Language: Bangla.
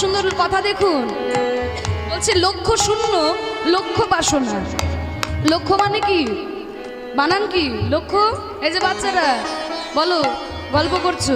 সুন্দর কথা দেখুন। বলছে, লক্ষ্য শূন্য, লক্ষ্য বাসনা লক্ষ্য মানে কি? বানান কি? লক্ষ্য? এই যে বাচ্চারা, বলো, গল্প করছ।